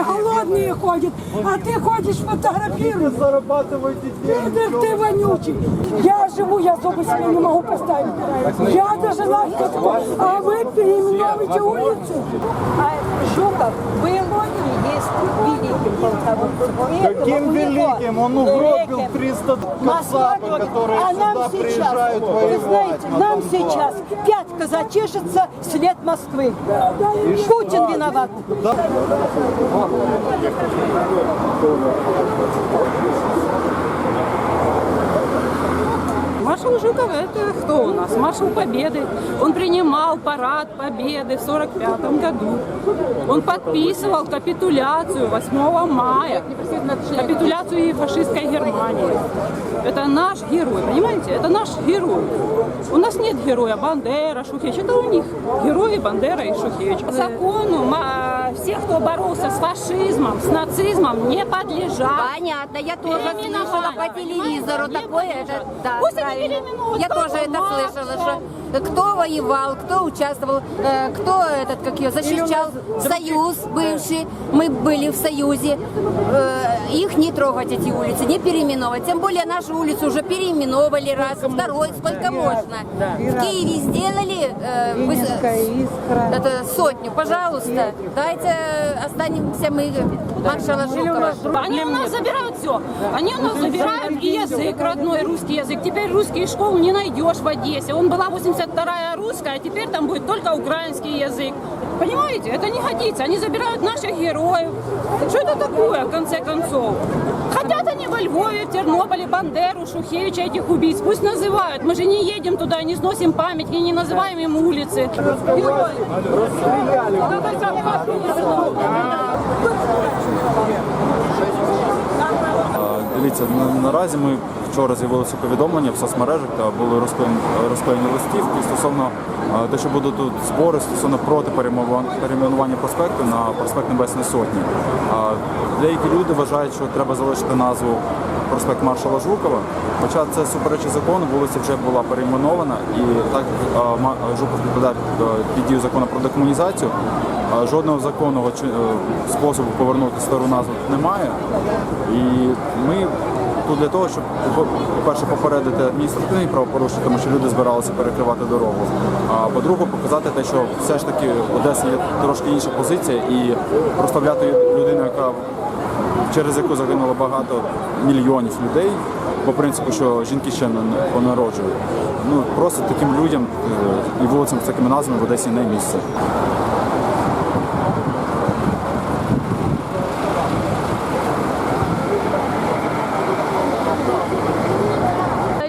Oh. Молодые ходят, а ты ходишь фотографируешь. Зарабатывайте деньги. Ты, ты вонючий. Я живу, я зубы себе не могу поставить. Я дожила до такого. А вы переименовываете улицы. А Жуков был есть великим полководцем. Каким великим? Он угробил великим. 300 Москва кацапов, говорит, которые а нам сюда сейчас, приезжают вы воевать. знаете, на нам сейчас пятка зачешется след Москвы. Путин виноват. Маршал Жуков это кто у нас? Маршал Победы. Он принимал парад Победы в 45 году. Он подписывал капитуляцию 8 мая. Капитуляцию фашистской Германии. Это наш герой, понимаете? Это наш герой. У нас нет героя Бандера, Шухевич. Это у них герои Бандера и Шухевич. По закону всех, кто боролся с фашизмом, с нацизмом, не подлежат. Понятно, я тоже слышала по телевизору понимаете? такое, Не это, подлежат. да, Пусть они правильно. переименуют, Я тоже это маршал. слышала, что кто воевал, кто участвовал, э, кто этот, как ее, защищал Союз бывший, мы были в Союзе, Э, их не трогать эти улицы, не переименовать, тем более нашу улицу уже переименовали раз, второй, сколько можно. В Киеве сделали э, вы- это сотню, пожалуйста, дайте останемся мы маршала Жукова. Они у нас забирают все. Они у нас забирают и язык, родной русский язык. Теперь русский школ не найдешь в Одессе. Он была 82-я русская, а теперь там будет только украинский язык. Понимаете, это не годится. Они забирают наших героев. Что это такое, в конце концов? Хотят они во Львове, в Тернополе, Бандеру, Шухевича, этих убийц. Пусть называют. Мы же не едем туда, не сносим память, и не называем им улицы. Герои. Дивіться, на- наразі ми вчора з'явилося повідомлення в соцмережах та були розклеєні, листівки стосовно а, те, що будуть тут збори стосовно проти перейменування проспекту на проспект Небесної Сотні. Деякі люди вважають, що треба залишити назву проспект маршала Жукова. Хоча це суперечить закону, вулиця вже була перейменована і так Ма- Жуков підпадає е, під дію закону про декомунізацію. Жодного законного е, способу повернути стару назву немає. І ми тут для того, щоб по- по-перше, попередити адміністративні правопорушення, тому що люди збиралися перекривати дорогу. А по-друге, показати те, що все ж таки в Одесі є трошки інша позиція, і проставляти людину, яка через яку загинуло багато мільйонів людей, по принципу, що жінки ще не понароджують. Ну просто таким людям е, і вулицям з такими назвами в Одесі не місце.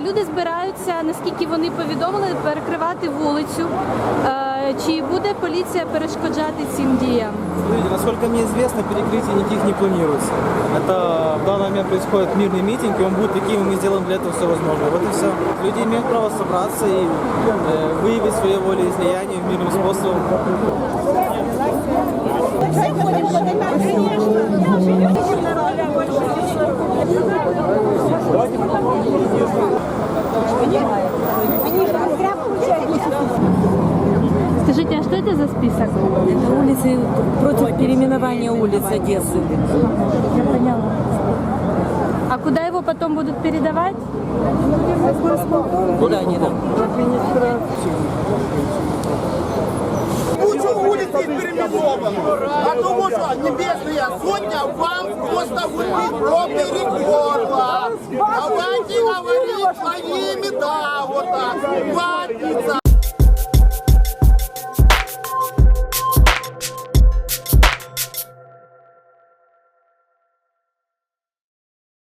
Люди збираються, наскільки вони повідомили, перекривати вулицю. Е, Чи буде поліція перешкоджати цим діям? Смотрите, насколько мне известно, перекрытий никаких не планируется. Это в данный момент происходит мирный митинг, и он будет таким, и мы сделаем для этого все возможное. Вот и все. Люди имеют право собраться и э, выявить свое волеизлияние мирным способом. Список? Это улицы против переименования улиц Одессы. А куда его потом будут передавать? Куда они там? Кучу улиц их переименовано. А тому що Небесная Сотня вам просто выпить про перекорла. Давайте говорить своими, да, вот так. Хватится.